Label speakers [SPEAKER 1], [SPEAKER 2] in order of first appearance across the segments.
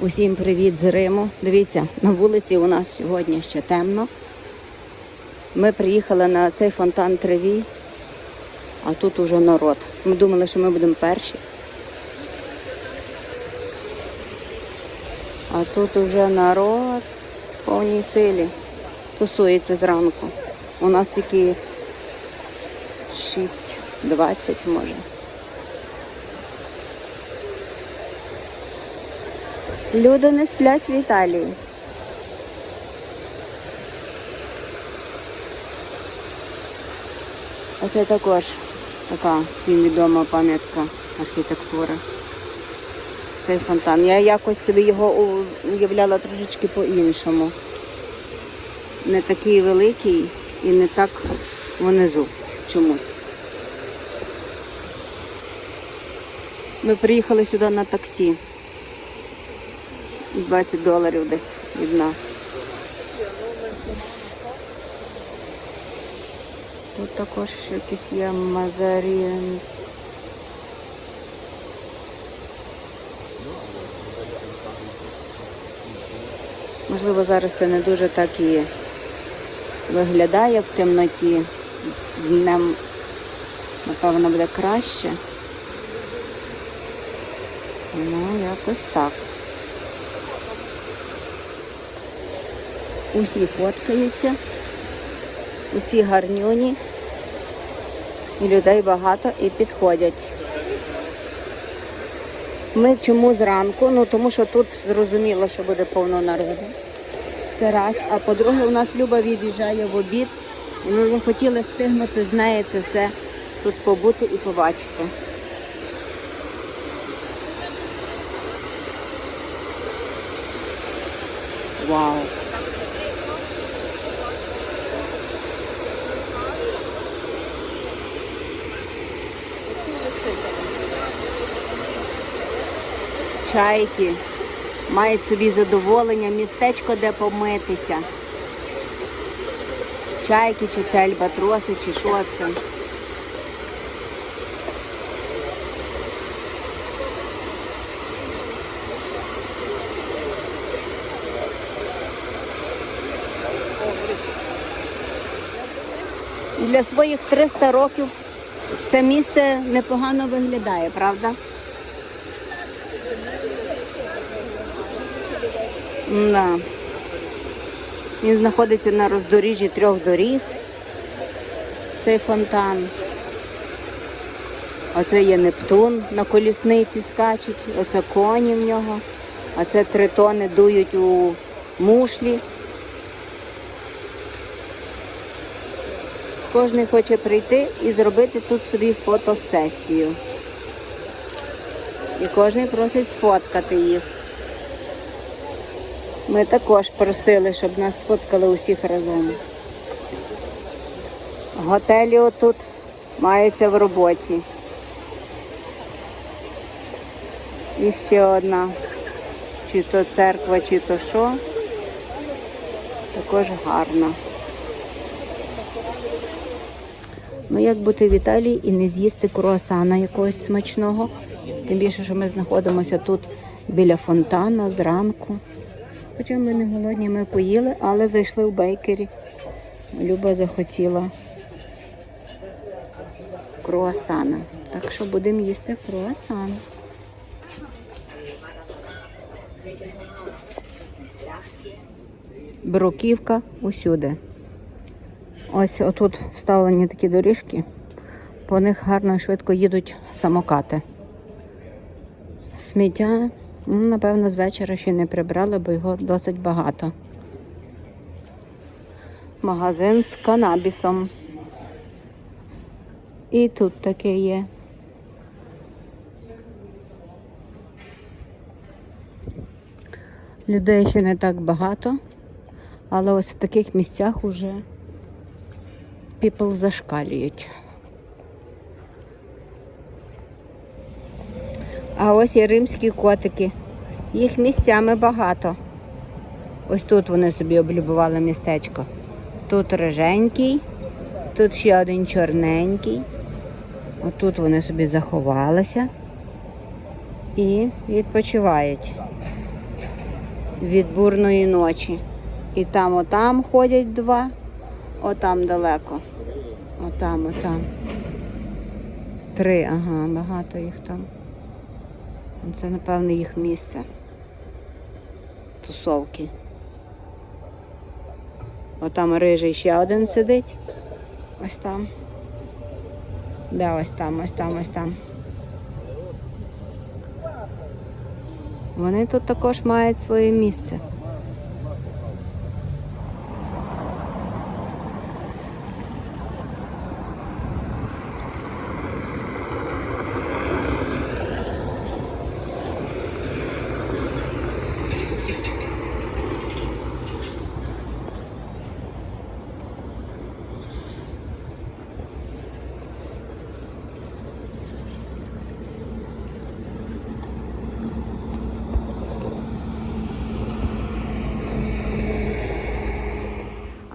[SPEAKER 1] Усім привіт з Риму. Дивіться, на вулиці у нас сьогодні ще темно. Ми приїхали на цей фонтан Треві, а тут уже народ. Ми думали, що ми будемо перші. А тут уже народ в повній силі. Тусується зранку. У нас тільки 6.20 може. Люди не сплять в Італії. А це також така всім відома пам'ятка архітектури. Цей фонтан. Я якось собі його уявляла трошечки по-іншому. Не такий великий і не так внизу чомусь. Ми приїхали сюди на таксі. 20 доларів десь від нас. Тут також ще якісь є мазарін. Можливо, зараз це не дуже так і виглядає в темноті. Днем, напевно, буде краще. Ну, якось так. Усі фоткаються, усі гарнюні, і людей багато і підходять. Ми чому зранку? Ну тому що тут зрозуміло, що буде повно народу. Це раз. А по-друге, у нас Люба від'їжджає в обід. І ми хотіли встигнути з нею це все тут побути і побачити. Вау! Чайки мають собі задоволення, містечко, де помитися. Чайки, чи це альбатроси, чи що це. Для своїх 300 років це місце непогано виглядає, правда? Да. Він знаходиться на роздоріжжі трьох доріг. Цей фонтан. Оце є Нептун на колісниці скачуть, оце коні в нього, а це тритони дують у мушлі. Кожен хоче прийти і зробити тут собі фотосесію. І кожен просить сфоткати їх. Ми також просили, щоб нас сфоткали усіх разом. Готелі отут маються в роботі. І ще одна, чи то церква, чи то що. Також гарна. Ну, як бути в Італії і не з'їсти круасана якогось смачного. Тим більше, що ми знаходимося тут біля фонтана зранку. Хоча ми не голодні, ми поїли, але зайшли в бейкері. Люба захотіла круасана. Так що будемо їсти круасан. Бруківка усюди. Ось отут вставлені такі доріжки. По них гарно швидко їдуть самокати. Сміття, напевно, з вечора ще не прибрали, бо його досить багато. Магазин з канабісом. І тут таке є. Людей ще не так багато, але ось в таких місцях уже people зашкалюють. А ось і римські котики. Їх місцями багато. Ось тут вони собі облюбували містечко. Тут риженький, тут ще один чорненький. Отут вони собі заховалися і відпочивають. від бурної ночі. І там, отам ходять два, отам далеко. Отам, отам. Три, ага, багато їх там. Це, напевно, їх місце. Тусовки. Отам рижий ще один сидить. Ось там. Де ось там, ось там, ось там. Вони тут також мають своє місце.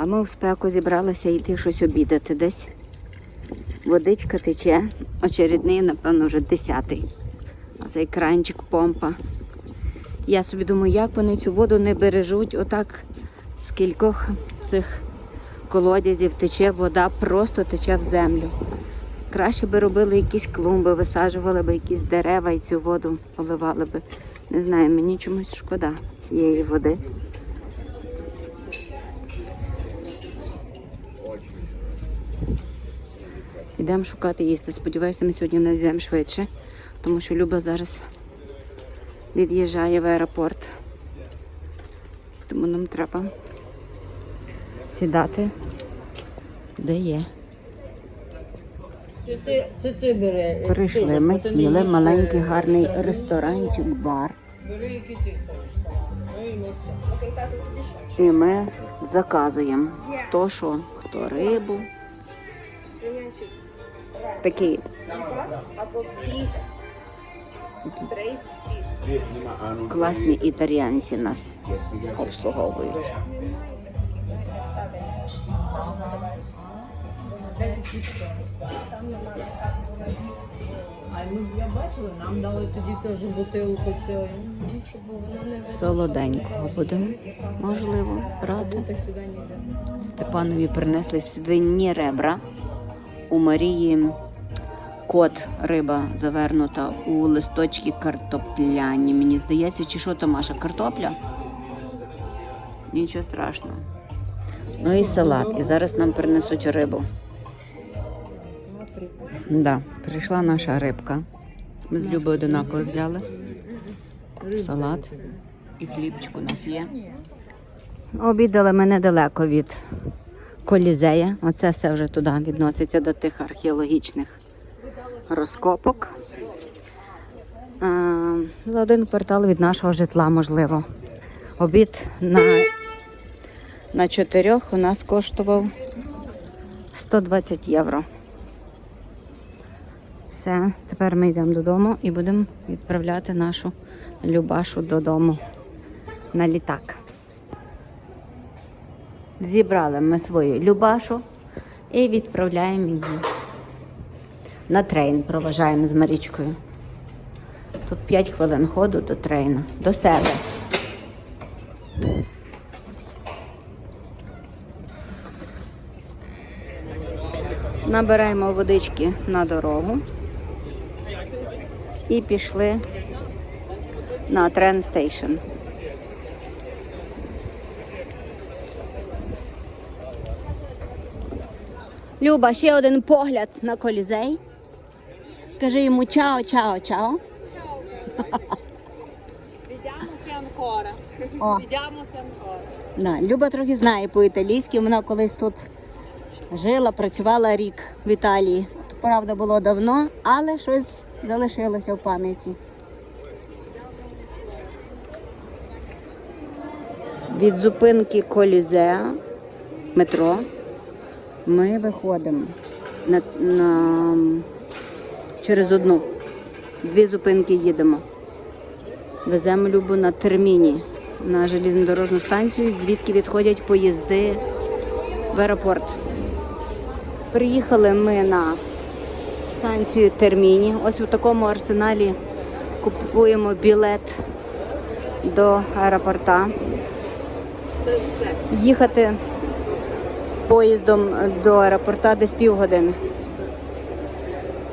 [SPEAKER 1] А ми в спеку зібралися йти щось обідати десь. Водичка тече. Очередний, напевно, вже десятий. А цей кранчик помпа. Я собі думаю, як вони цю воду не бережуть. Отак з кількох цих колодязів тече вода, просто тече в землю. Краще би робили якісь клумби, висаджували би якісь дерева і цю воду поливали би. Не знаю, мені чомусь шкода цієї води. Йдемо шукати їсти. Сподіваюся, ми сьогодні не йдемо швидше, тому що Люба зараз від'їжджає в аеропорт. Тому нам треба сідати, де є.
[SPEAKER 2] Це ти, це ти бери.
[SPEAKER 1] Прийшли, ми сіли, маленький гарний ресторанчик, бар.
[SPEAKER 2] Ну і ми.
[SPEAKER 1] І ми заказуємо хто що, хто рибу.
[SPEAKER 3] Біг.
[SPEAKER 1] Класні італіянці нас обслуговують.
[SPEAKER 2] А я бачила, нам дали тоді теж бутилку не
[SPEAKER 1] Солоденького будемо, можливо, брати. Степанові принесли свині ребра. У Марії кот риба завернута у листочки картопляні. Мені здається, чи що то Маша, картопля? Нічого страшного. Ну і салат. І зараз нам принесуть рибу. Да, прийшла наша рибка. Ми з Любою одинаково взяли. Салат і хлібчик у нас є. Обідали ми недалеко від колізея. Оце все вже туди відноситься до тих археологічних розкопок. За один квартал від нашого житла, можливо. Обід на, на чотирьох у нас коштував 120 євро. Все, тепер ми йдемо додому і будемо відправляти нашу Любашу додому на літак. Зібрали ми свою Любашу і відправляємо її на трейн. Проважаємо з Марічкою. Тут 5 хвилин ходу до трейну, до себе. Набираємо водички на дорогу і пішли на трен стейшн. Люба, ще один погляд на колізей. Кажи йому чао, чао, чао.
[SPEAKER 3] Ancora.
[SPEAKER 1] О, да. Люба трохи знає по-італійськи. Вона колись тут жила, працювала рік в Італії. Тут, Правда, було давно, але щось залишилося в пам'яті. Від зупинки Колізеа метро ми виходимо на, на, через одну. Дві зупинки їдемо. Веземо Любу на терміні на железнодорожну станцію, звідки відходять поїзди в аеропорт. Приїхали ми на станцію Терміні. Ось у такому арсеналі купуємо білет до аеропорта. Їхати поїздом до аеропорта десь півгодини.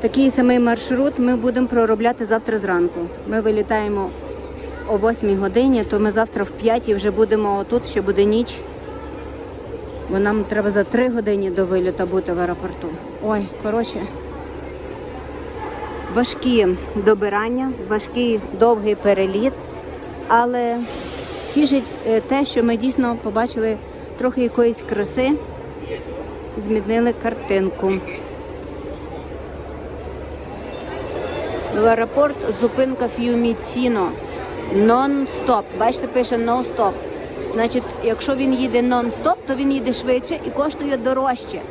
[SPEAKER 1] Такий самий маршрут ми будемо проробляти завтра зранку. Ми вилітаємо о 8 годині, то ми завтра в 5 вже будемо тут, ще буде ніч. Бо нам треба за 3 години до виліту бути в аеропорту. Ой, коротше, важкі добирання, важкий довгий переліт, але тішить е, те, що ми дійсно побачили трохи якоїсь краси, змінили картинку. В аеропорт зупинка Ф'юміціно. Нон-стоп. Бачите, пише нон-стоп. Значить, якщо він їде нон-стоп, то він їде швидше і коштує дорожче.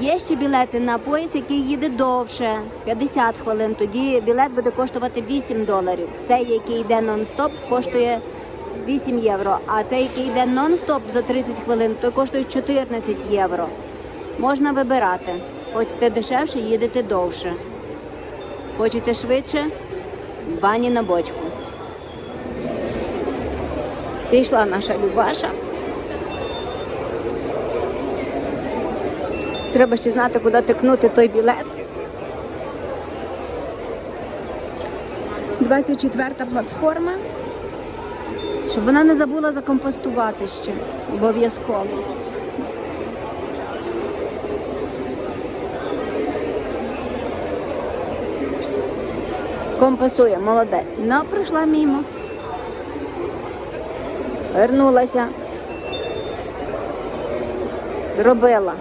[SPEAKER 1] Є ще білети на поїзд, який їде довше, 50 хвилин. Тоді білет буде коштувати 8 доларів. Цей, який йде нон-стоп, коштує 8 євро. А цей, який йде нон-стоп за 30 хвилин, то коштує 14 євро. Можна вибирати. Хочете дешевше, їдете довше. Хочете швидше? Бані на бочку. Пішла наша Любаша. Треба ще знати, куди тикнути той білет. 24 платформа. Щоб вона не забула закомпостувати ще. Обов'язково. Компасує, молодець. Ну, пройшла мимо. Вернулася. Зробила.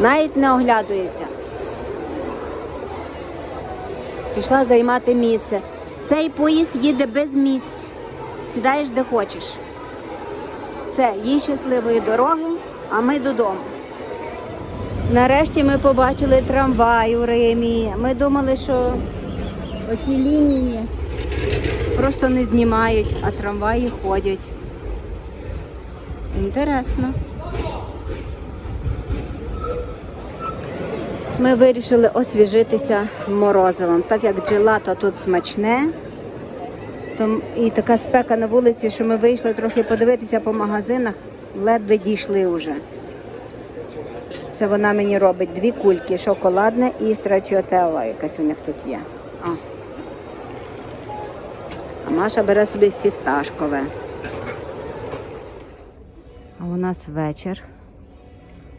[SPEAKER 1] Навіть не оглядується. Пішла займати місце. Цей поїзд їде без місць. Сідаєш де хочеш. Все, їй щасливої дороги, а ми додому. Нарешті ми побачили трамвай у Римі. Ми думали, що оці лінії просто не знімають, а трамваї ходять. Інтересно. Ми вирішили освіжитися морозивом. Так як джелато тут смачне, і така спека на вулиці, що ми вийшли трохи подивитися по магазинах, ледве дійшли вже. Це вона мені робить дві кульки, шоколадне і страчіотелла якась у них тут є. А. а Маша бере собі фісташкове. А у нас вечір.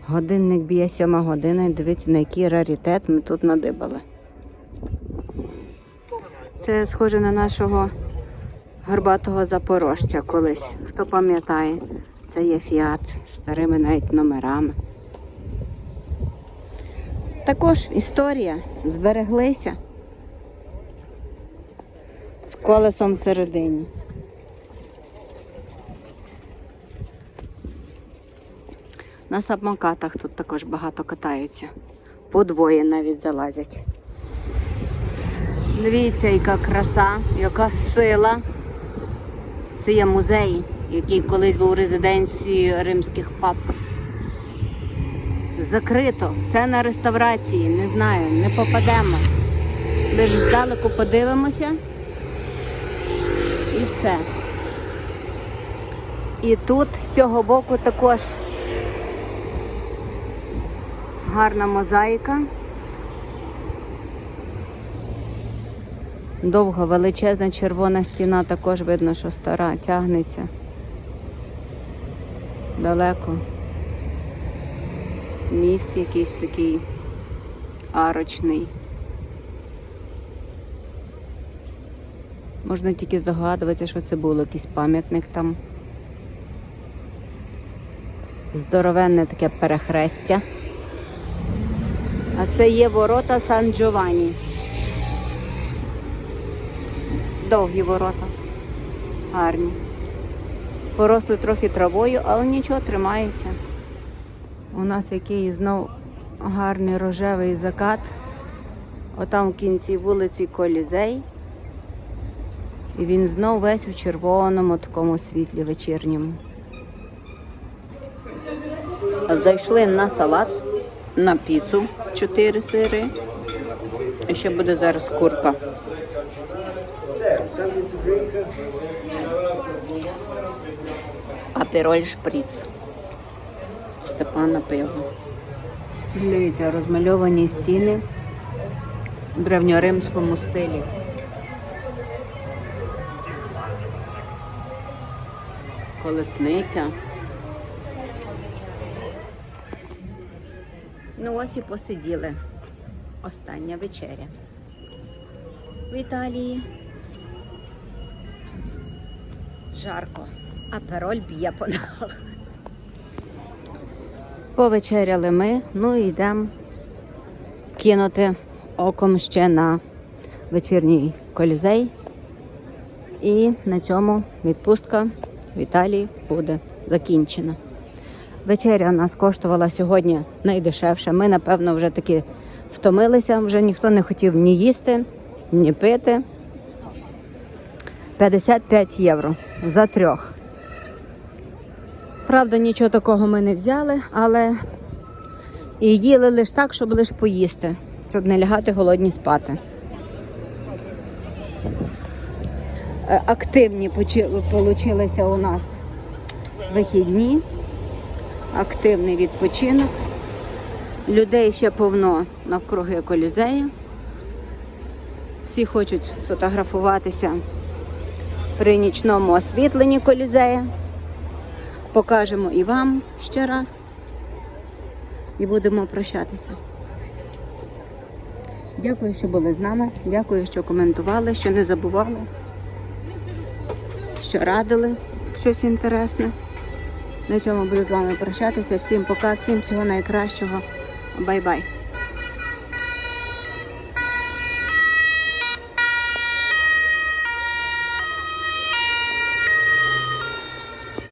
[SPEAKER 1] Годинник б'є сьома година і дивіться, на який раритет ми тут надибали. Це схоже на нашого горбатого запорожця колись. Хто пам'ятає, це є фіат з старими навіть номерами. Також історія збереглися з колесом всередині. На самокатах тут також багато катаються. По двоє навіть залазять. Дивіться, яка краса, яка сила. Це є музей, який колись був резиденцією римських пап. Закрито, все на реставрації, не знаю, не попадемо. Лише здалеку подивимося і все. І тут з цього боку також гарна мозаїка. Довга величезна червона стіна, також видно, що стара, тягнеться. Далеко. Міст якийсь такий арочний. Можна тільки здогадуватися, що це було якийсь пам'ятник там. Здоровенне таке перехрестя. А це є ворота Сан Джованні. Довгі ворота. Гарні. Поросли трохи травою, але нічого тримаються. У нас який знов гарний рожевий закат. Отам в кінці вулиці Колізей. І він знов весь у червоному такому світлі вечірньому. Зайшли на салат, на піцу, чотири сири. І ще буде зараз курка. Апероль шприц. Степана пиво. Дивіться, розмальовані стіни в древньоримському стилі. Колесниця. Ну ось і посиділи. Остання вечеря. В Італії. Жарко, а пероль б'є по ногах. Повечеряли ми, ну і йдемо кинути оком ще на вечірній колізей. І на цьому відпустка в Італії буде закінчена. Вечеря у нас коштувала сьогодні найдешевше. Ми, напевно, вже таки втомилися, вже ніхто не хотів ні їсти, ні пити. 55 євро за трьох. Правда, нічого такого ми не взяли, але і їли лише так, щоб лише поїсти, щоб не лягати голодні спати. Е, Активні получилися у нас вихідні, активний відпочинок. Людей ще повно навкруги колізею. Всі хочуть сфотографуватися при нічному освітленні колізея. Покажемо і вам ще раз. І будемо прощатися. Дякую, що були з нами. Дякую, що коментували, що не забували, що радили щось інтересне. На цьому буду з вами прощатися. Всім пока, всім всього найкращого. Бай-бай.